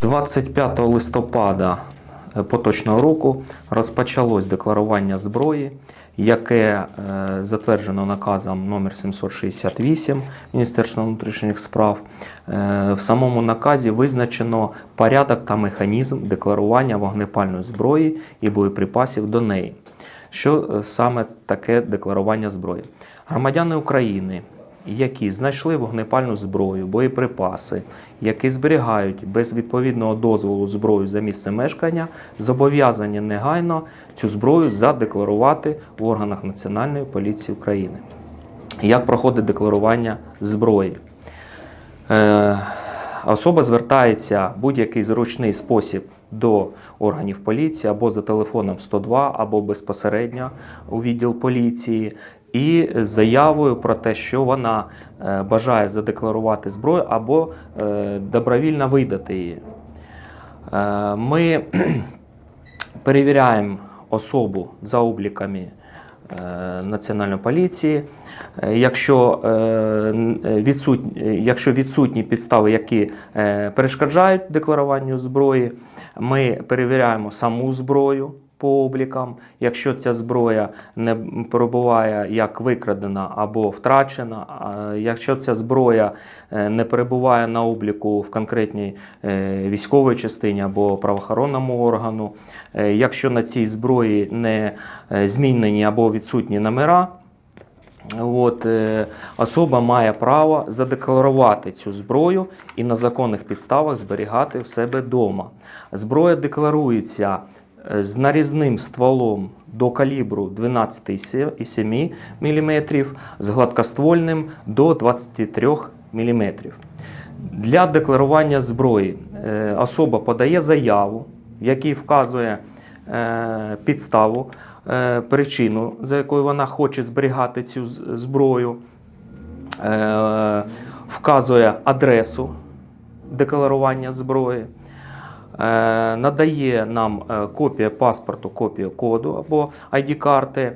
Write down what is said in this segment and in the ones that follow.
25 листопада е, поточного року розпочалось декларування зброї, яке е, затверджено наказом номер 768 Міністерства внутрішніх справ. Е, В самому наказі визначено порядок та механізм декларування вогнепальної зброї і боєприпасів до неї. Що саме таке декларування зброї? Громадяни України, які знайшли вогнепальну зброю, боєприпаси, які зберігають без відповідного дозволу зброю за місцем мешкання, зобов'язані негайно цю зброю задекларувати в органах Національної поліції України. Як проходить декларування зброї? Е, Особа звертається в будь-який зручний спосіб до органів поліції або за телефоном 102, або безпосередньо у відділ поліції, і заявою про те, що вона е, бажає задекларувати зброю або е, добровільно видати її. Е, Ми перевіряємо особу за обліками Національної поліції. Якщо, відсутні, якщо відсутні підстави, які перешкоджають декларуванню зброї, ми перевіряємо саму зброю по облікам. Якщо ця зброя не перебуває як викрадена або втрачена, якщо ця зброя е, не перебуває на обліку в конкретній е, військовій частині або правоохоронному органу, е, якщо на цій зброї не змінені або відсутні номера, От, особа має право задекларувати цю зброю і на законних підставах зберігати в себе вдома. Зброя декларується з нарізним стволом до калібру 12,7 мм, з гладкоствольним до 23 мм. Для декларування зброї е, особа подає заяву, в якій вказує е, підставу, е, причину, за якою вона хоче зберігати цю зброю, е, вказує адресу декларування зброї, е, надає нам е, копію паспорту, копію коду або ID-карти.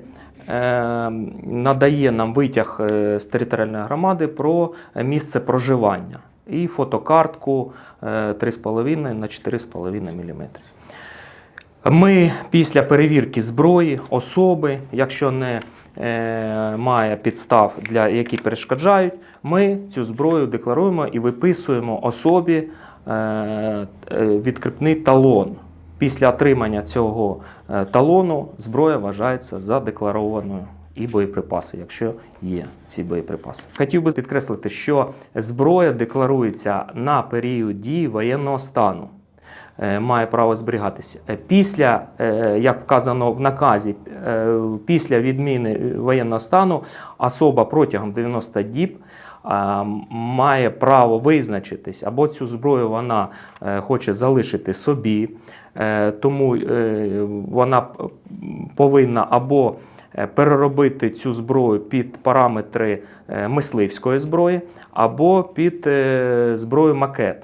е, Надає нам витяг е, з територіальної громади про місце проживання і фотокартку е, 3,5 на 4,5 мм. Ми після перевірки зброї, особи, якщо не е, має підстав, для які перешкоджають, ми цю зброю декларуємо і виписуємо особі е, е, відкріпний талон. Після отримання цього е, талону зброя вважається задекларованою. І боєприпаси, якщо є ці боєприпаси. Хотів би підкреслити, що зброя декларується на період дії воєнного стану має право зберігатися. Е, Після, е, як вказано в наказі, е, після відміни воєнного стану особа протягом 90 діб має право визначитись, або цю зброю вона е, хоче залишити собі, е, тому е, вона повинна або е, переробити цю зброю під параметри е, мисливської зброї, або під е, зброю макет.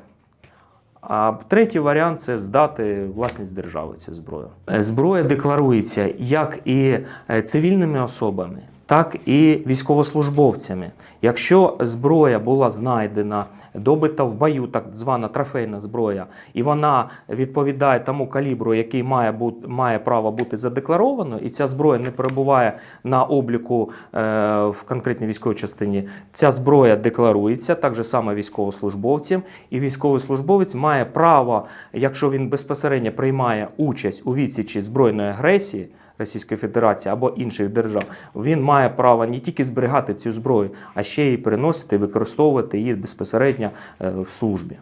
А третій варіант це здати власність держави цю зброю. Зброя декларується як і е, цивільними особами, так і військовослужбовцями. Якщо зброя була знайдена, добита в бою, так звана трофейна зброя, і вона відповідає тому калібру, який має бути має право бути задекларованою, і ця зброя не перебуває на обліку е, в конкретній військовій частині. Ця зброя декларується так же само військовослужбовцям, і військовий службовець має право, якщо він безпосередньо приймає участь у відсічі збройної агресії. Російської Федерації або інших держав, він має право не тільки зберігати цю зброю, а ще й переносити, використовувати її безпосередньо е, в службі.